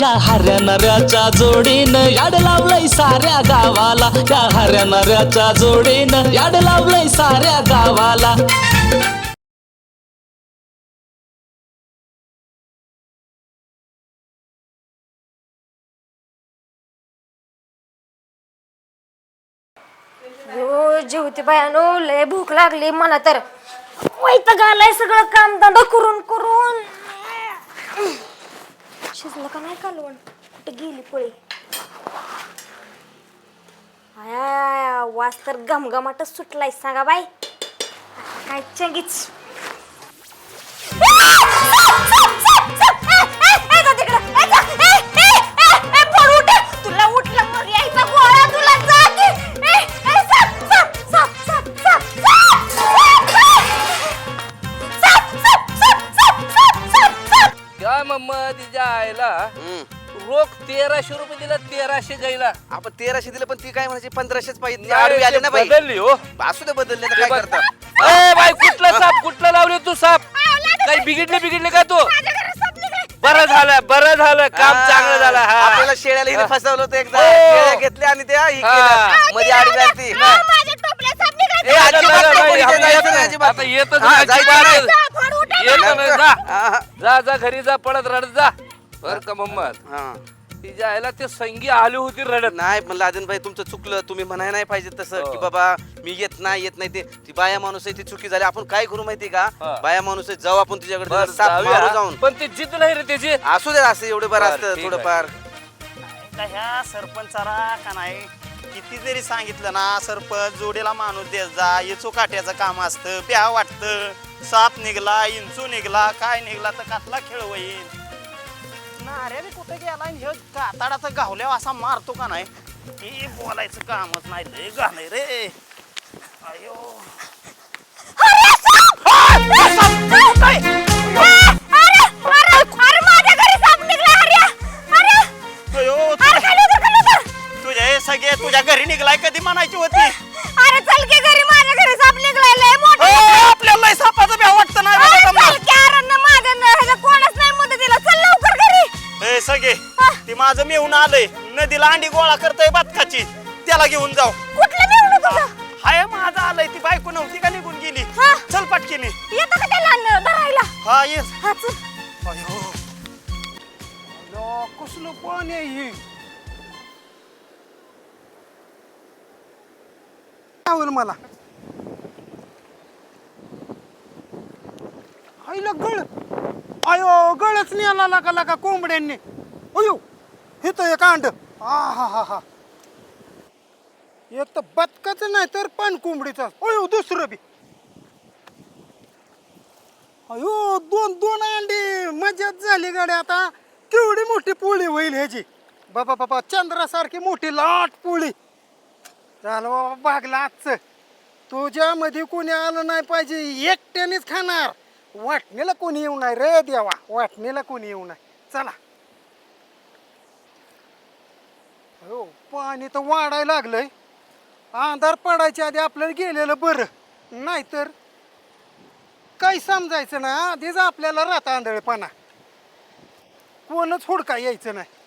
या हऱ्या नऱ्याच्या जोडीनं याड लावलंय साऱ्या गावाला. या हऱ्या नऱ्याच्या जोडीनं याड लावलंय साऱ्या गावाला. हो जेवते बायानो लय भूक लागली मला तर. वैताग आलाय सगळं काम धंदा करून करून. शिजलं का नाही कालवण? कुठे गेली पोळी? आया वास तर घमघमाटच सुटलाय. सांगा बाई. काय चंगीच तेराशे रुपये दिला तेराशे गाईला आपण तेराशे दिलं पण ती काय म्हणायची पंधराशेच पाहिजे आडवी आली ना बदलली हो असू दे बदलले तर काय बघ. करता ए बाई कुठला साप कुठला लावले तू साप काही बिघडले बिघडले का तू. बरं झालं बरं झालं काम हा. चांगलं झालं हा आपल्याला शेळ्याला हिने फसवलं होतं एकदा हो. शेळ्या घेतल्या आणि त्या ही हा. केलं मध्ये आडवी आली ती अहो, माझ्या टोपल्यात साप निघाला. ए, आता अजिबात नका, नको बाई, इथे आता जायचं येत नाही, नाही. अजिबात. आता येतच हा, नाही, जायचं अजिबात नाही. येत. जा, उठा. येत नाही, जा हा. जा जा घरी जा पडत रडत जा बर का मम्मा हा. तिच्या आईला ते संगी आली होती रडत. नाही पण लादेन भाई तुमचं चुकलं. तुम्ही म्हणाय नाही पाहिजे तसं हो. की बाबा मी येत नाही येत नाही ते. ती बाया माणूस आहे ती चुकी झाली. आपण काय करू माहिती का? हा. बाया माणूस आहे जाऊ आपण तुझ्याकडे बरं, जरा साप जाऊया. मारू जाऊन. पण ते जिद्द नाही रे त्याची असू दे असं एवढं बरं बरं, असतं ठीक थोडंफार. का ह्या सरपंचाला का नाही किती जरी सांगितलं ना सरपंच जोडीला माणूस देत जा येचो काट्याचं काम असतं प्या वाटतं साप निघला इंचू निघला काय निघला तर कसला खेळ होईल? नाऱ्या बी कुठे गेला आणि ह्यो काताडाचा गावल्यावर असा मारतो का नाही? की बोलायचं कामच नाही लय घालय रे. अयो. अरे, अरे, अरे, माझ्या घरी साप निघाला, हर्या. अरे, अयो अरे, खाली उतर, खाली उतर. तुझ्या हे सगळे तुझ्या घरी निघलाय कधी म्हणायची होती? अरे, चल की घरी, माझ्या घरी साप निघालाय, लय मोठा. अय, आपल्याला लय सापाचं भ्या वाटतं नाही माझं मेहून आलंय. नदीला अंडी गोळा करतोय बदकाची त्याला घेऊन जाऊ. कुठलं तुझं? हाय माझं आलंय. ती बायको नव्हती का निघून गेली? हा? चल पटकीने. येतं का त्याला न- धरायला? हा ये. हा, चल. कसलं पाणी आहे हे? मला. आईला गळ अयो गळच नेला लागा लागा कोंबड्यांनी. अयो. हे तर एक अंड. आ हा हा हा. एक तर बदकाच नाही तर पण कोंबडीचा अयो दुसरं बी. अयो दोन दोन अंडी. मजाच झाली गाडी आता. केवढी मोठी पोळी होईल ह्याची. बाबा बाबा चंद्रासारखी मोठी लाट पोळी. झालं बाबा भागला आजचं. तुझ्यामध्ये कोणी आलं नाही पाहिजे. एकट्यानेच खाणार. वाटणीला कोणी येऊ नाही रे देवा. वाटणीला कोणी येऊ नाही. चला. हो पाणी तर वाढायला लागलंय. अंधार पडायच्या आधी आपल्याला गेलेलं बरं. नाहीतर काही समजायचं ना आधीच आपल्याला राहता आंधळेपणा. कोणच हुडका यायचं नाही.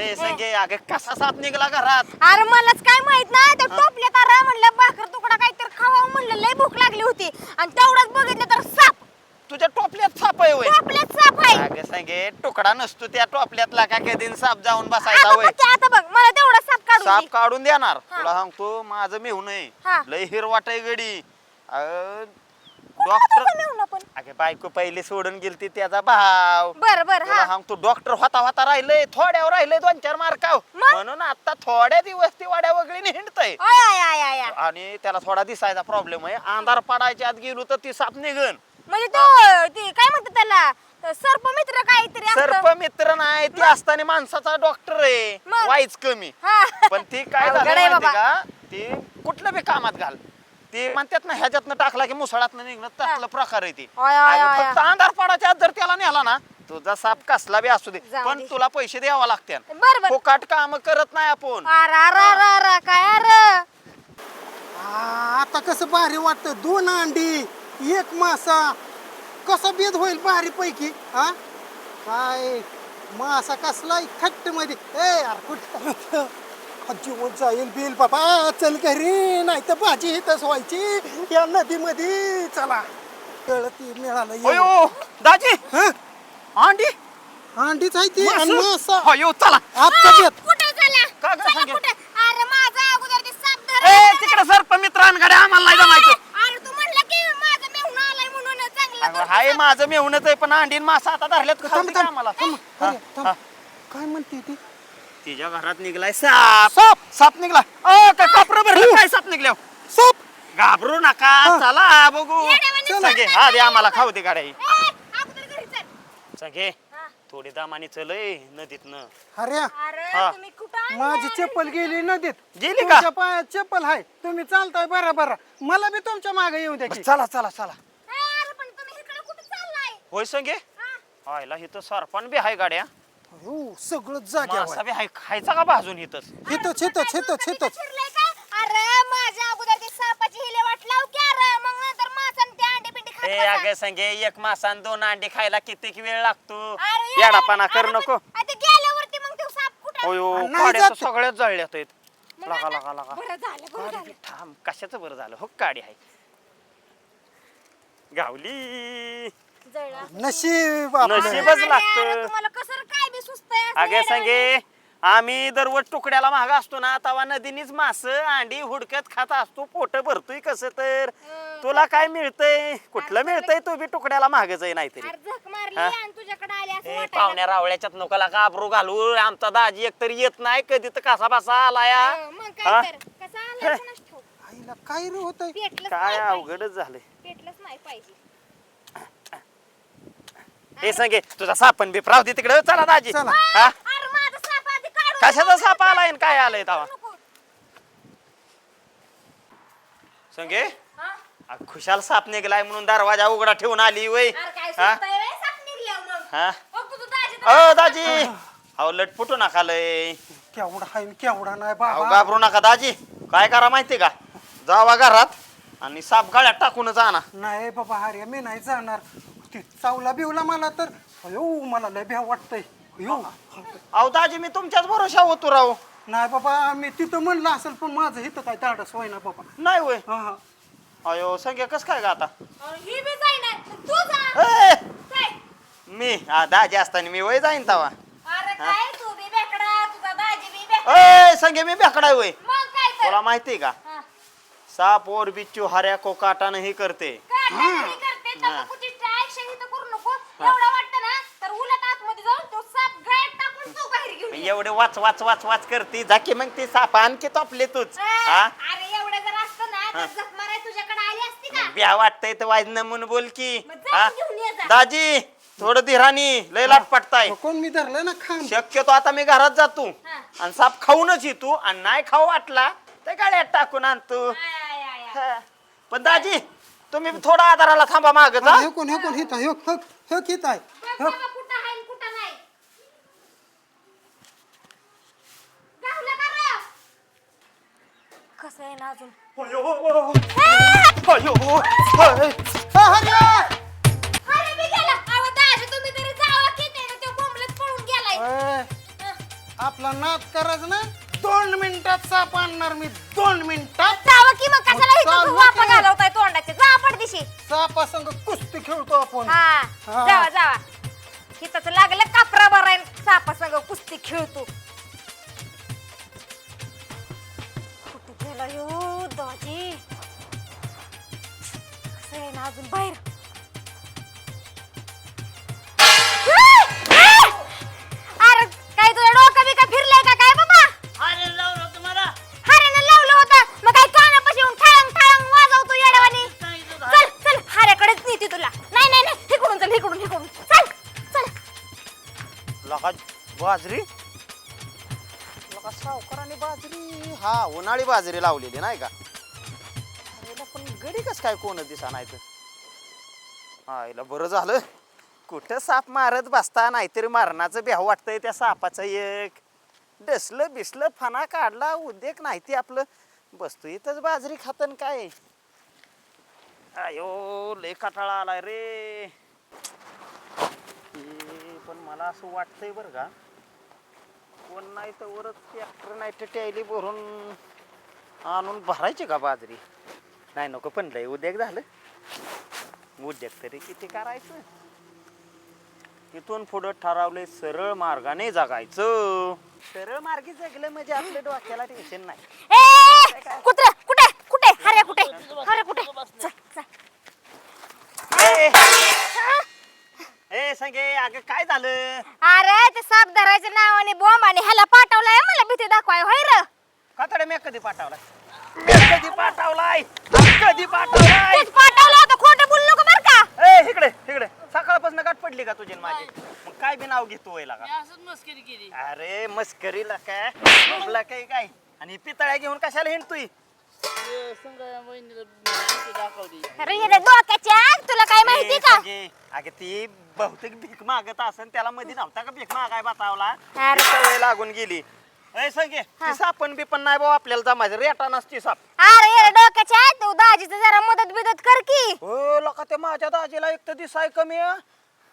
ए संगे अगं कसा साप निघाला घरात? अरे मलाच काय माहीत नाही त्या टोपल्यात म्हणलं भाकर तुकडा काहीतरी खावा म्हणलं लय भूक लागली होती. आणि तेवढंच बघितलं तर साप तुझ्या टोपल्यात साप आहे वय टोपल्यात साप आहे अगं संगे तुकडा नसतो त्या टोपल्यातला का कधी साप जाऊन बसायचा आता वय बघ, आता बघ मला तेवढा साप काढून साप दे. काढून देणार हा. तुला सांगतो माझं मेहून आहे हा. लय हिरवाट आहे गडी डॉक्टर तुझं मेहुणं पण? अगे बायको पहिले सोडून गेलती त्याचा भाव बरं बरं तुला हा सांगतो डॉक्टर होता होता राहिलंय थोड्यावर राहिलंय दोन चार मार्काव मग? म्हणून आता थोड्या दिवस ती वाड्या वगळीने हिंडतय आय आय आय आय आय. आणि त्याला थोडा दिसायचा प्रॉब्लेम आहे अंधार पडायच्या आत गेलो तर ती साप निघन म्हणजे तो ती काय म्हणतात त्याला? सर्प मित्र काहीतरी असतं. सर्प मित्र नाही ती असताना माणसाचा डॉक्टर आहे. मग? वाईच कमी. हा. पण ती काय अवघड झालं आहे माहिती बाबा. का? ती कुठल्या बी कामात घाल. ती म्हणतात ना ह्याच्यातनं टाकला की मुसळातनं निघणं तसलं प्रकार आहे ती. आय, आय, अगं, आय, फक्त अंधार पडायच्या आत जर त्याला नेला ना तुझा साप कसला बी असू दे जाऊ पण दे. तुला पैसे द्यावा लागते. बरं बरं फुकाट काम करत नाही आपण. अरे अरे काय अरे? आ, आता कसं भारी वाटतं. दोन अंडी. एक मासा. कसं बेद होईल भारी पैकी हा? काय? मासा कसला खट्टमध्ये ए यार कुठं जीवन जाईल बिल बाबा. चल घरी नाही तर भाजी इथंच व्हायची. या नदीमध्ये. चला. कळती मिळालं येऊन. अयो दाजी. हं? अंडी? अंडीच आहे ती आणि मासा? अयो चला. आजचा बेत. कुठे चला का गं चला सांगे? कुठे? अरे माझा अगोदर ते साप धर ए तिकडे सर्प मित्रांकडे आम्हाला नाही जमायचं अरे तू म्हणला की माझा मेहुणा आलाय म्हणून चांगला अगं, धरतो हाय साप. माझं मेहूनच आहे पण अंडीन मासा आता धरल्यात खाऊ थांब दे थांब. आम्हाला. थांब हा, अरे, थांब. हा. काय म्हणते ती? तिच्या घरात निघलाय साप. साप साप निघला. अ का कापरं भरलं? काय साप निघल्या साप. घाबरू नका चला बघू. येड्यावानी सगळे हा दे आम्हाला? खाऊ दे गाड्या. ए, अगोदर घरी चल. सगळे हा. थोडी दामानी चलय नदीतनं. अरे. अरे हा. तुम्ही कुठं आणलं? माझी चप्पल गेली नदीत. गेली का? तुमच्या पायात चप्पल आहे. तुम्ही चालताय बरा बरा मला बी तुमच्या मागे येऊ द्या की. चला चला चला ए, अरे पण तुम्ही इकडे कुठे चाललाय होय संगे? हा? आयला इथं सरपण बी आहे गाड्या. हो सगळं जाग्यावर मासा बी आहे खायचा का भाजून इथंच? हितच हितच हितच हितच शिरलंय का? अरे माझ्या अगोदर ते सापाची हिले वाट लाव की अरे मग नंतर मासा आणि ते अंडे पिंडी खात ए बसा. अगे संगे एक मासा आणि दोन अंडी खायला किती वेळ लागतो? अरे येडापाना कर अरे नको. पण- आता गेल्यावरती मग ते साप कुठं होयो नाही काड्या तर जात. सगळ्याच जळल्यात आहेत. मग लागा आता- लागा लागा. बरं झालं बरं झालं. थांब कशाचं बरं झालं? हो काडी आहे. गावली. जळला. नशीब आपलं. नशीब. अरे, लागतं. अरे, तुम्हाला कसं काय बी सुचतंय असं अगे? संगे आम्ही दररोज तुकड्याला महाग असतो ना तवा नदीनीच मास अंडी हुडकत खात असतो पोट भरतोय कसं तर. तुला काय मिळतंय कुठलं मिळतंय तू बी तुकड्याला महागच आहे नाहीतरी अरे झक मारली हा? आणि तुझ्याकडे आले असं ए, वाटायला पाहुण्या रावळ्याच्यात नको लागा आबरू घालू आमचा दाजी एकतरी येत नाही कधी तर कसा बसा आलाया लागलं. मग हा? काय तर कसं आलं कोणास ठाऊक. आईला काय रे होतंय पेटलंच काय नाही पाहिजे. अवघडच झालंय पेटलंच नाही पाहिजे हे संगे तुझा सापण बी राहू दे तिकडे. चला दाजी. चला. हा? अरे माझा साप आधी काढून कशाचा साप आलाय आणि काय आलंय तवा नको. संगे? हा? आ, खुशाल साप निघलाय म्हणून दरवाजा उघडा ठेवून आली वय. अरे काय हा? सुचतंय रे साप निघल्यावर मग हा? बघ तुझं दाजी तर- अ दाजी. अहो लटपुटू नका लय. केवढा आहे आणि केवढा नाही अहो बाबा घाबरू नका दाजी. काय करा माहिती का? जावा घरात आणि साप गाळ्यात टाकूनच आणा नाही बाबा अरे मी नाही जाणार. ती चावला बिवला मला तर. अयो मला लय भ्या वाटतंय. अयो. अहो दाजी मी तुमच्याच भरोशा होतो राव. नाही बाबा मी तिथं म्हणलं असेल पण माझं इथं काय धाडस होय ना बाबा. नाही वय हा हा. अयो संगे कस काय गा आता? अरे ही बी जाईना तू जा. ए, काय? मी? हा दाजी असताना मी वय जाईन तवा. अरे काय तू बी बेकडा तुझा दाजी बी बेकडा ए संगे मी बेकडाय वय मग काय तर. तुला माहिती का? हा. साप और बिच्चू हऱ्या को काटानं हे करते घरी एवढं वाटतं ना तर उलट आतमध्ये जाऊन तो साप गळ्यात टाकून तू बाहेर घेऊन ये. एवढे वाच वाच वाच वाच करते जाकी मग ती साप आणखी तोपले तूच हा अरे एवढं जर असतं ना तर जख माराय तुझ्याकडे आली असती का ब्या वाटतंय तर वाज म्हणून बोल की मग जाऊन हा? घेऊन ये जा. दाजी थोडं धीरानी लय लाट पडताय कोण मी धरलं ना खांब शक्यतो आता मी घरात जातो हा. आणि साप खाऊनच येतो आणि नाही खाऊ वाटला तर गाड्यात टाकून आणतो आय, आय, आय, आय. हा. पण दाजी तुम्ही थोडा आधाराला थांबा माग जा हे कोण हे कोण हित हे हे हे कित आहे. बघ बाबा कुठं आहे आणि कुठं नाही. गावलं का रे? कसं आहे ना अजून? अरे! मी गेला. अहो दाजी तुम्ही तरी जावा की नाही ना, तो बोंबलत पळून गेलाय. ए, हं. आपला नाद करायचं ना? दोन मिनिटात साप आणणार मी दोन मिनिटात. जावा की मग कशाला इथं तू वापा. घालवताय तोंडाचे? जा पडदिशी. सापा संग कुस्ती खेळतो आपण. हा हा. जावा जावा. हिताच लागलं कापरा बराय सापा संग कुस्ती खेळतो. कुठे गेला यो दाजी? कसं आहे ना अजून बाहेर. लगा बाजरी? लगा सावकाराने बाजरी. हा उन्हाळी बाजरी लावलेली नाही का? पण गडी कस काय कोण दिसा नाही तर? हा बरं झालं. कुठं साप मारत बसता नाहीतरी मारणाचं भ्याव वाटतंय त्या सापाचं एक. डसलं बिसलं फणा काढला उद्योग नाही ते आपलं. बसतो इथंच बाजरी खातन काय? अयो लय कटाळा आलाय रे. मला असं वाटतंय बरं का कोण नाही तर वरच ट्रॅक्टर नाही तर टॅली भरून आणून भरायची का बाजरी? नाही नको पण लय उद्योग झालं. उद्योग तरी किती करायचं? इथून पुढं ठरवलंय सरळ मार्गाने जगायचं. सरळ मार्गी जगलं म्हणजे आपल्या डोक्याला टेन्शन नाही. ए कुत्रे कुठे? कुठे? हरे कुठे? हरे कुठे? चल चल. ए, ए संगे अगं काय झालं? अरे ते साप धरायच्या नावाने बॉम्ब आणि ह्याला पाठवलाय मला भीती दाखवाय होय र? कातडे मी कधी पाठवलाय? मी कधी पाठवलाय? कधी पाठवलाय? तूच पाठवलं होतं खोटं बोललो का बरं का? ए इकडे इकडे. सकाळपासून गाठ पडली का तुझी आणि माझी? मग काय बी नाव घेतो वयला का? अरे मस्करीला काय? बोंबला काय काय? आणि पितळ्या घेऊन कशाला हिंडतोय? अरे हे डोक्याच्या तुला काय माहिती का? अगे ती बहुतेक भीक मागत असन त्याला मध्ये नव्हता का भीक मागाय बतावला? अरे. सवय लागून गेली. ए संगे ती सापण बिपण नाही भाऊ आपल्याला जमायचं रेटा नसती साप. अरे हे डोक्याच्या तू दाजीचं जरा मदत बिदत कर की. हो लोका ते माझ्या दाजीला एक तर दिसाय कमी आहे.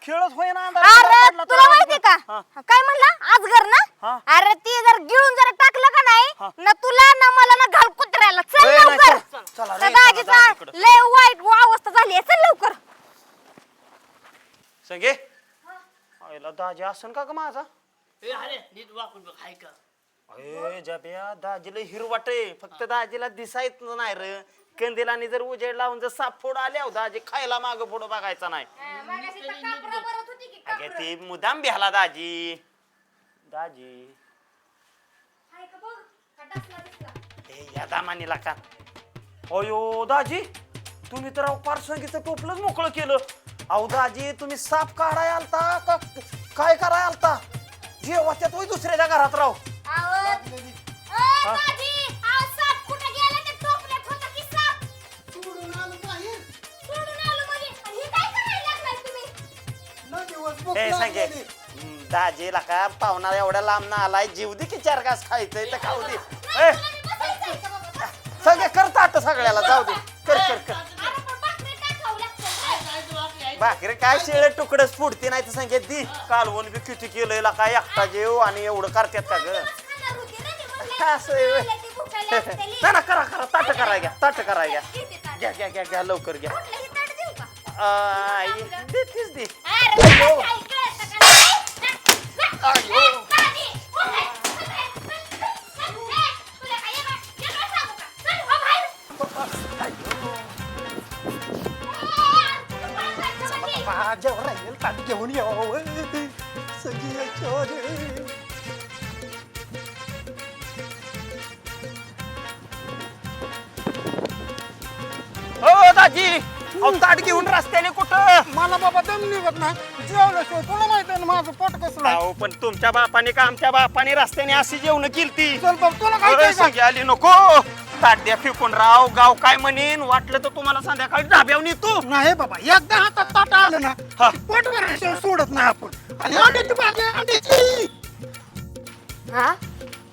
खेळच होय ना अंधार अरे पडला तर तुला माहिती का? हा. काय म्हणला? आजगर हा. ना? अरे ती जर गिळून जर टाकलं का हा. नाही ना तुला ना मला ना घाल कुत्र्याला. चल ए, नाही, लवकर. चल, चल, चला, त्या रे, चला, दाजीचा दाजीकडं. लय वाईट अवस्था झाली आहे. चल लवकर. संगे? आईला दाजी असन का ग माझा? अरे जब्या दाजीला हिरवाटे फक्त दाजीला दिसायच नाही र. कंदिलाने जर उजेड लावून जर साप फोड आले हो दाजी खायला माग पुढं बघायचा नाही. मगाशी तर कापरा भरत ते मुदाम बिहाला दाजी. दाजी. हाय का बघ? का हे या दामानीला का? अयो दाजी तुम्ही तर अहो पारसंगीचं टोपलंच मोकळं केलं. अहो दाजी तुम्ही साप काढाय आलता का काय कराय आलता? जेव्हा त्यात दुसऱ्याच्या घरात राव. अहो, अ, दाजी! ए सांगे. दाजीला का पाहुणा एवढ्या लांब ना आलाय जीव दे की चार घास खायचंय तर खाऊ दे. ए सगळे करता आता सगळ्याला जाऊ दे. कर कर कर. भाकरी काय शिळे तुकडच फुडते नाही तर सांगे दी कालवून बी किती केलंय काय एकटा जेव आणि एवढं करतात का ग? असं आहे व्हय. ना ना करा करा ताट कराय घ्या ताट कराय घ्या. घ्या घ्या घ्या घ्या लवकर घ्या. आई, देतीस दी. माझ्यावर राहील ताट घेऊन यावं सगळी याच्यावर हो दाजी अहो ताट घेऊन रस्त्याने कुठं? मला बाबा दम निघत नाही. जेवल्याशिवाय तुला माहिती आहे ना माझं पोट कसलं आहे. अहो पण तुमच्या बापाने का आमच्या बापाने रस्त्याने अशी जेवण केलती? चल बाबा तुला काय अरे काय सांग सगळी आली नको. ताट द्या फेकून राव गाव काय म्हणेन? वाटलं तर तुम्हाला संध्याकाळी धाब्यावर नेतो. नाही बाबा एकदा हातात ताट आलं ना हा. पोट सोडत नाही आपण. आणि अंड्याची भाजी अंड्याची हा?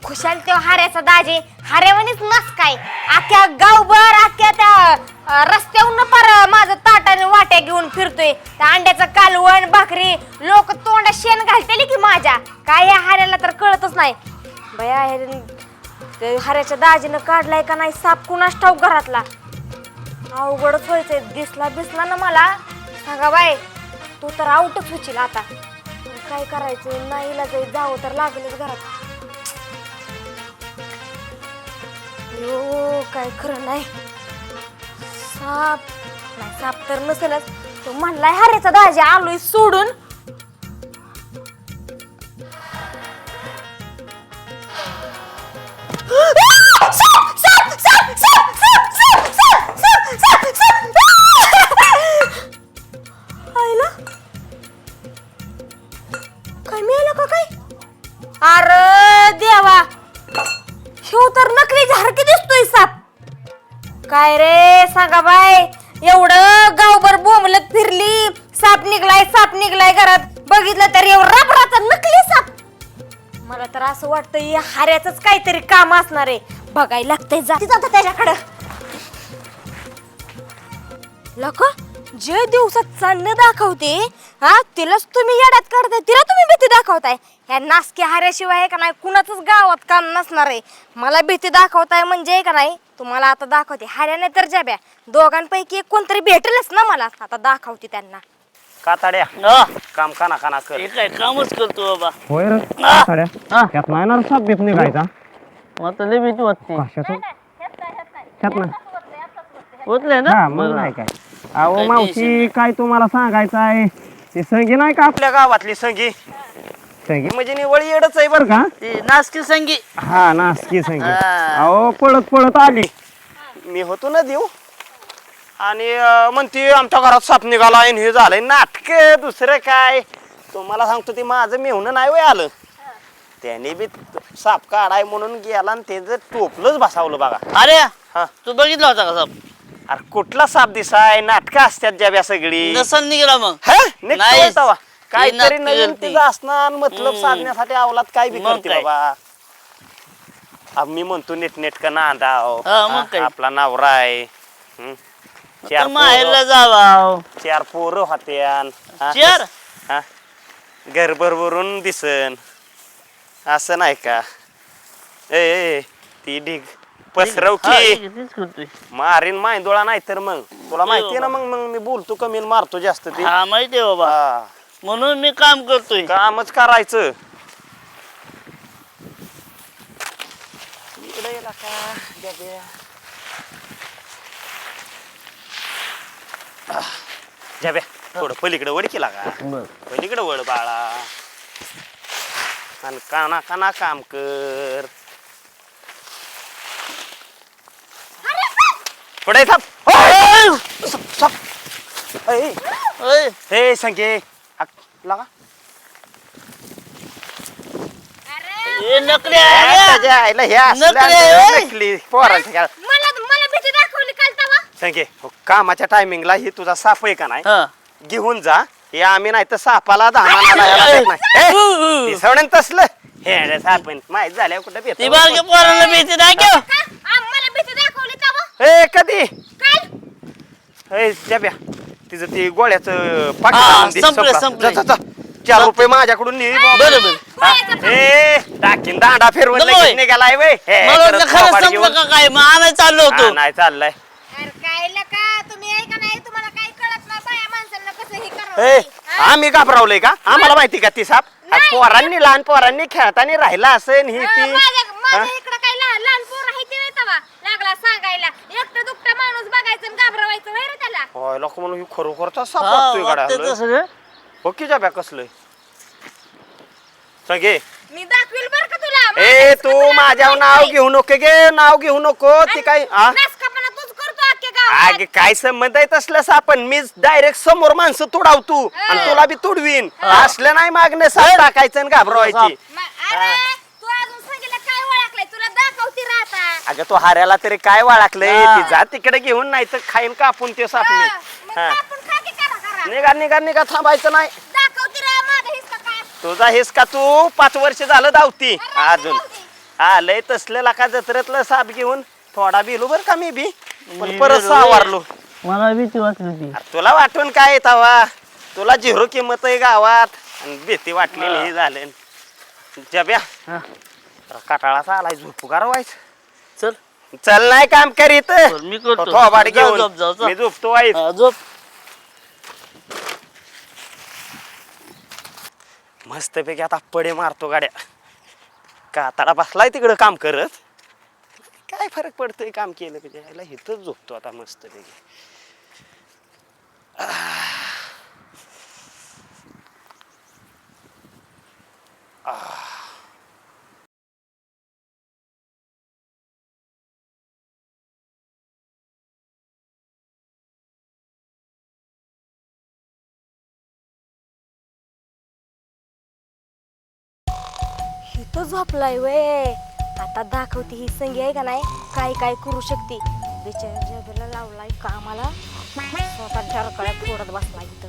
खुशाल तो हाऱ्याचा दाजे. हाऱ्यावानीच नस काय अख्ख्या गावभर अख्ख्या त्या अं, रस्त्यावरून पार माझं ताटाने वाट्या घेऊन फिरतोय. त्या अंड्याचं कालवण भाकरी लोक तोंडात शेण घालतेली की माझ्या. काय या हाऱ्याला तर कळतच नाही. बया हे- ते हाऱ्याच्या दाजीनं काढलाय का नाही साप कुणाच ठाऊक घरातला? अवघडच व्हायचंय. दिसला दिसला ना मला. सांगा बाय तू तर आउटच होशील आता. काय करायचं नाही जाईल जावं तर लागेलच घरात. यो काय खरं नाही. साप. नाही साप तर नसेलच. तो म्हणलाय हरेचा दाजी आलोय सोडून. काय रे? सांगा बाय एवढं गावभर बोंबलत फिरली. साप निघलाय साप निघलाय घरात. बघितलं तर एवढं रबराचा नकली साप. मला तर असं वाटतं या हाऱ्याच काहीतरी काम असणार आहे. बघायला लागतंय जाती जाता त्याच्याकडं. लक जे दिवसात चांगलं दाखवते हा तिलाच तुम्ही येड्यात काढताय तिला तुम्ही भीती दाखवताय. ह्या नासकी हाऱ्याशिवाय आहे का नाही कुणाच गावात काम नसणार आहे. मला भीती दाखवताय म्हणजे आहे का नाही तुम्हाला आता दाखवते. हाऱ्या नाही तर जाब्या. दोघांपैकी एक कोणतरी भेटेलच ना मला. आता दाखवते त्यांना. काताड्या. काम काना काना कर. हे काय कामच करतो बाबा. होय रे. साड्या त्यात नाही ना साप बीप निघायचा? आता लय भीती वाटते. कशाचं? त्यात ना होतलंय हा ना? मग नाही काय. अहो मावशी काय तुम्हाला सांगायचं आहे? ते संगी नाही का? आपल्या गावातली संगी. संगी? म्हणजे निवळ येडच आहे बर का. ते नाचकी संगी. हा नासकी संगी. हा. अहो पळत पळत आली. मी होतो ना देऊ आणि अं, म्हणते आमच्या घरात साप निघाला आणि हे झालंय नाटक दुसरं काय? तुम्हाला सांगतो ते माझं मेहून नाही वय आलं. त्याने बी साप काढाय म्हणून गेला आणि ते जर टोपलंच बसावलं बघा. अरे हा. तू बघितला होता का साप? अरे कुठला साप दिसाय नाटकं असतात ज्याब्या सगळी नसन निघाला मग हा? निघतो नाही. होता वा. काहीतरी नाटकं नवीन करते. तिचं असणार मतलब. साधण्यासाठी आवलात काय बी मग करते काय? बाबा अब मी म्हणतो नीटनेटकं नांदाव हा, मग काय? आपला नवरा आहे हम्म. चार माहेरला पोरं- जावा चार पोरं होत्यान हा? चार हा दिसन असं नाही का ए ए, ती ढीग पसरव हा, की मारीन मायंदोळा नाही तर मग. तुला माहिती ना मग मग मी बोलतो कमी आणि मारतो जास्त ते. हा माहिती आहे बाबा. हा. म्हणून मी काम करतोय. कामच करायचं. इकडे येला का थोडं पलीकडे वड केला का? पलीकडे वड बाळा. आणि काना काना काम कर. पुढे हे संगे हाक लागा. हे नकली आहे रे. त्याच्या आईला हे असलं नकली आहे. नकली पोरांच्या खेळात. मला मला भीती दाखवली काल तवा संगे हो, कामाच्या टायमिंगला ही तुझा साफ आहे का नाही? हा. घेऊन जा. हे आम्ही नाही तर सापाला सवडन तसलं. हे सापण माहीत झाल्या कुठं ती भेटतो. बारक्या पोराला भीती दाखव का आ, मला भीती दाखवली तवा ए कधी? काल ए जब्या तिचं ते गोळ्याचं हा, पाकिट संपलं, संपला. चार रुपये माझ्याकडून ने बाबा. बरोबर हा? ए टाकीन दांडा फिरवून नको लगेच होय. निघालाय वे हे, मला परत वाटलं खरंच थोबाड संपलं घेऊन. का काय? मग आणायला चाललो हा, होतो नाही चाललंय. अरे काय का? तुम्ही ऐका नाही? तुम्हाला काही कळत नाही. बाया माणसांना कसं हे ए करावं आम्ही घाबरावलंय का? आम्हाला माहिती का ती साप? आ, पोरांनी लहान पोरांनी खेळताना राहिला असेल ही ती. माझ्या हा? माझ्या इकडं काही लहान लहान पोर आहे ते नाही तवा. लागला सांगायला एकटं दुकटा माणूस बघायचं आणि घाबरवायचं त्याला. होय लोक म्हणून ही खरोखरचा साप हा, वाटतोय गाड्या जाब्या कसलंय मी दाखवील बर का तुला? ए तू माझ्यावर नाव घेऊ नको गे नाव घेऊ नको ती काय आ? नासकापणा तूच करतो अख्ख्या गावात. अगे काय संबंध आहे तसलं सापण मी डायरेक्ट समोर माणसं तुडाव तू. आणि तुला बी तुडवीन. असलं नाही मागणं साप टाकायचं आणि घाबरवायची. म- अरे तू अजून सांगितलं काय ओळखलंय तुला दाखवते राहता अगं तो हाऱ्याला तरी काय वाळाकलंय? हा. ती जा तिकडे घेऊन नाही तर खाईन कापून ते साप मी? हा. आपण की निघा निघा निघा थांबायचं नाही. तुझा हेस का तू? पाच वर्ष झालं धावती. अजून. हा लय तसलं लाका जत्रेतलं साप घेऊन थोडा बिलो बर का मी बी? पण परत सावारलो. मला भीती वाटली अरे तुला वाटून काय आहे तवा? तुला झिरो किंमत आहे गावात. आणि भीती वाटली हे. झालं. जब्या हा. काटाळाचा आलाय झोपू का व्हायचं चल नाही काम करीत. मी करतो. थोबाड घेऊन. मी झोपतो वाईट हा, झोप. मस्त पैकी आता पडे मारतो गाड्या. काताडा बसलाय तिकडं काम करत? काय फरक पडतोय काम केलं म्हणजे ह्याला इथंच झोपतो आता मस्त पैकी तो झोपलाय वय. आता दाखवते ही संगी आहे का नाही? काय काय करू शकते? बिचार जगाला लावलाय कामाला. स्वतः ढरकळ्या फोडत बसला इथं.